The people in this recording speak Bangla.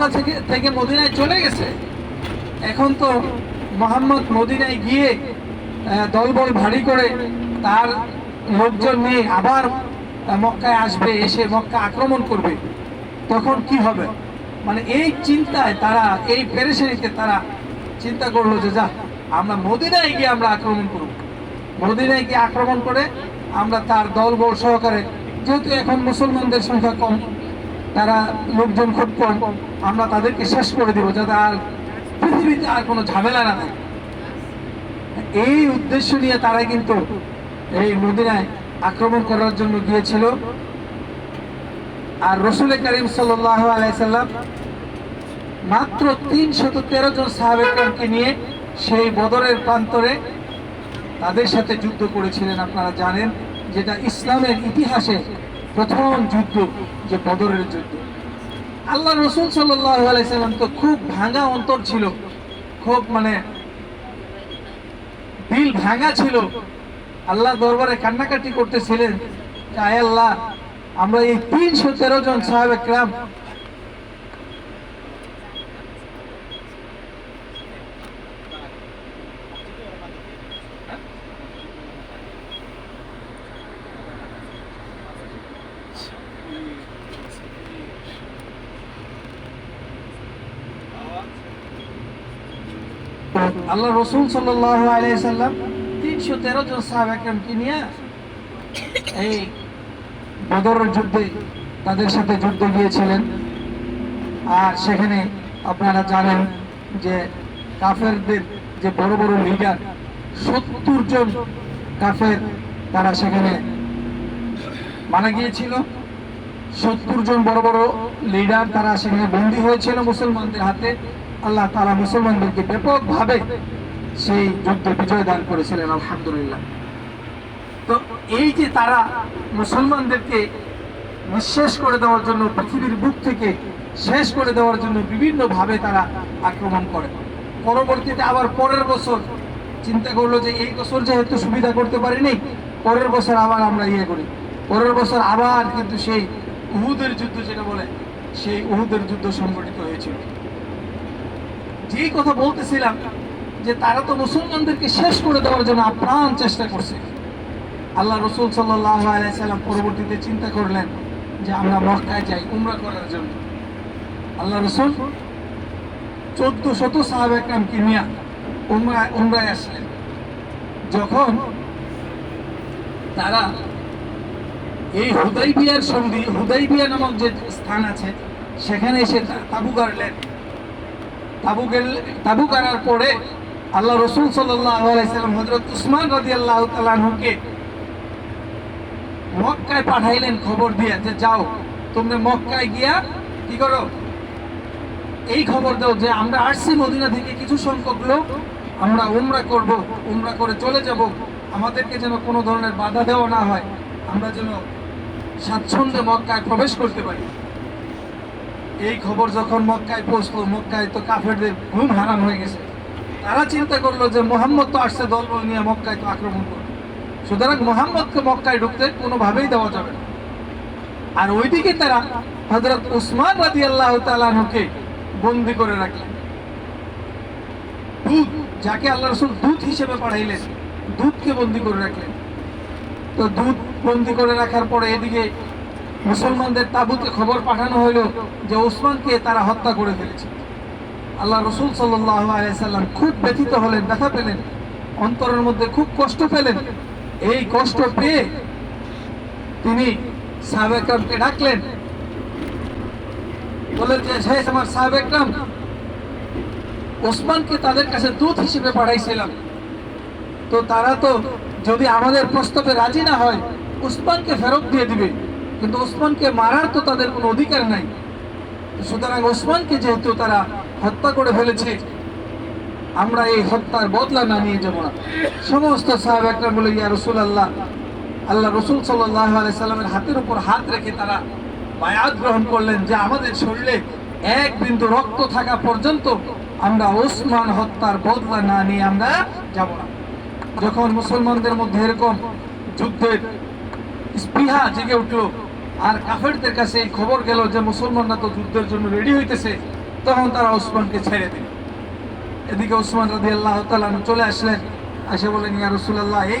মক্কা থেকে থেকে মদিনায় চলে গেছে। এখন তো মোহাম্মদ মদিনায় গিয়ে দলবল ভারী করে তার লোকজন নিয়ে আবার মক্কায় আসবে, এসে মক্কা আক্রমণ করবে। তখন কি হবে? মানে এই চিন্তায় তারা, এই পেরেশানিতে তারা চিন্তা করল যে যা আমরা মদিনায় গিয়ে আমরা আক্রমণ করব। মদিনায় গিয়ে আক্রমণ করে আমরা তার দলবল সহকারে, যেহেতু এখন মুসলমানদের সংখ্যা কম তারা লোকজন খুব কম। আমরা তাদেরকে শেষ করে দিব যাতে আর পৃথিবীতে আর কোনো ঝামেলা না থাকে এই উদ্দেশ্য নিয়ে তারা কিন্তু এই মদিনায় আক্রমণ করার জন্য গিয়েছিল। আর রসুল করিম সাল্লাহ আলাইসাল্লাম মাত্র তিনশত তেরো জন সাহাবেককে নিয়ে সেই বদরের প্রান্তরে তাদের সাথে যুদ্ধ করেছিলেন। আপনারা জানেন যেটা ইসলামের ইতিহাসে প্রথম যুদ্ধ যে বদরের যুদ্ধ। আল্লাহ রসুল আলাইসাল্লাম তো খুব ভাঙা অন্তর ছিল। খুব মানে দিল ভাঙা ছিল। আল্লাহ দরবারে কান্নাকাটি করতেছিলেন আয় আল্লাহ, আমরা এই তিনশো তেরো জন সাহেব আল্লাহ রসুল আলাইসাল্লাম তিনশো তেরো জন সাহাবাকে নিয়ে এই বদরের যুদ্ধে তাদের সাথে যুদ্ধে গিয়েছিলেন। আর সেখানে আপনারা জানেন যে কাফেরদের যে বড় বড় লিডার সত্তর জন কাফের তারা সেখানে মারা গিয়েছিল। সত্তর জন বড় বড় লিডার তারা সেখানে বন্দী হয়েছিল মুসলমানদের হাতে। আল্লাহ তারা মুসলমানদেরকে ব্যাপকভাবে সেই যুদ্ধে বিজয় দান করেছিলেন, আলহামদুলিল্লাহ। তো এই যে তারা মুসলমানদেরকে নিঃশেষ করে দেওয়ার জন্য, পৃথিবীর বুক থেকে শেষ করে দেওয়ার জন্য বিভিন্নভাবে তারা আক্রমণ করে। পরবর্তীতে আবার পরের বছর চিন্তা করল যে এই বছর যেহেতু সুবিধা করতে পারিনি, পরের বছর আবার আমরা ইয়ে করি। পরের বছর আবার কিন্তু সেই উহুদের যুদ্ধ, যেটা বলে, সেই উহুদের যুদ্ধ সংগঠিত হয়েছিল। যেই কথা বলতেছিলাম যে তারা তো মুসলমানদেরকে শেষ করে দেওয়ার জন্য আপ্রাণ চেষ্টা করছে। আল্লাহ রসুল সাল্লাহ পরবর্তীতে চিন্তা করলেন যে আমরা মক্কায় যাই উমরা করার জন্য। আল্লাহ রসুল চোদ্দ শত সাহাব একরামকে নিয়ে উমরায় আসলেন। যখন তারা এই হুদাই বিয়ার সন্ধি হুদাই বিয়া নামক যে স্থান আছে, সেখানে এসে তাবু গাড়লেন। তাবু গেল- তাবু গাড়ার পরে আল্লাহ রসুল সাল্লাম হজরত উসমান রাজি আল্লাহ তালাহুকে মক্কায় পাঠাইলেন খবর দিয়ে যে, যাও, তোমরা মক্কায় গিয়া কি করো? এই খবর দাও যে, আমরা আসছি মদিনা থেকে কিছু সংখ্যক লোক, আমরা উমরা করব, উমরা করে চলে যাব। আমাদেরকে যেন কোনো ধরনের বাধা দেওয়া না হয়। আমরা যেন স্বাচ্ছন্দ্যে মক্কায় প্রবেশ করতে পারি। এই খবর যখন মক্কায় পৌঁছলো, মক্কায় তো কাফেরদের ঘুম হারাম হয়ে গেছে। তারা চিন্তা করল যে মোহাম্মদ তো আসছে দলবল নিয়ে মক্কায় তো আক্রমণ করবে। সুতরাং মোহাম্মদকে মক্কায় ঢুকতে কোনোভাবেই দেওয়া যাবে না। আর ওইদিকে তারা হজরত উসমান রাজি আল্লাহ তালাহুকে বন্দি করে রাখলেন। দুধ যাকে আল্লাহ রসুল দুধ হিসেবে পাঠাইলেন দুধকে বন্দি করে রাখলেন। তো দুধ বন্দি করে রাখার পরে এদিকে মুসলমানদের তাবুতে খবর পাঠানো হলো যে ওসমানকে তারা হত্যা করে ফেলেছে। আল্লাহ রসুল সাল্লাম খুব ব্যথিত হলেন, ব্যথা পেলেন, অন্তরের মধ্যে খুব কষ্ট পেলেন। এই কষ্ট পেয়ে তিনি সাহেবকে ডাকলেন। বললেন যে শেষ আমার সাহেব একরাম, ওসমানকে তাদের কাছে দূত হিসেবে পাঠাইছিলাম। তো তারা তো যদি আমাদের প্রস্তাবে রাজি না হয় উসমানকে ফেরত দিয়ে দিবে। কিন্তু ওসমানকে মারার তো তাদের কোনো অধিকার নাই। সুতরাং ওসমানকে যেহেতু তারা হত্যা করে ফেলেছে, আমরা এই হত্যার বদলা না নিয়ে যাব না। সমস্ত সাহেব একটা বলে, ইয়া রসুল আল্লাহ আল্লাহ রসুল সাল্লাহ সাল্লামের হাতের উপর হাত রেখে তারা বায়াত গ্রহণ করলেন যে আমাদের শরীরে এক বিন্দু রক্ত থাকা পর্যন্ত আমরা ওসমান হত্যার বদলা না নিয়ে আমরা যাব না। যখন মুসলমানদের মধ্যে এরকম যুদ্ধের স্পৃহা জেগে উঠল আর কাফেরদের কাছে এই খবর গেল যে মুসলমানরা তো যুদ্ধের জন্য রেডি হইতেছে, তখন তারা ওসমানকে ছেড়ে দিল। এদিকে ওসমান রাজি আল্লাহ চলে আসলেন এসে বলেন, ইয়া রসুল্লাহ এই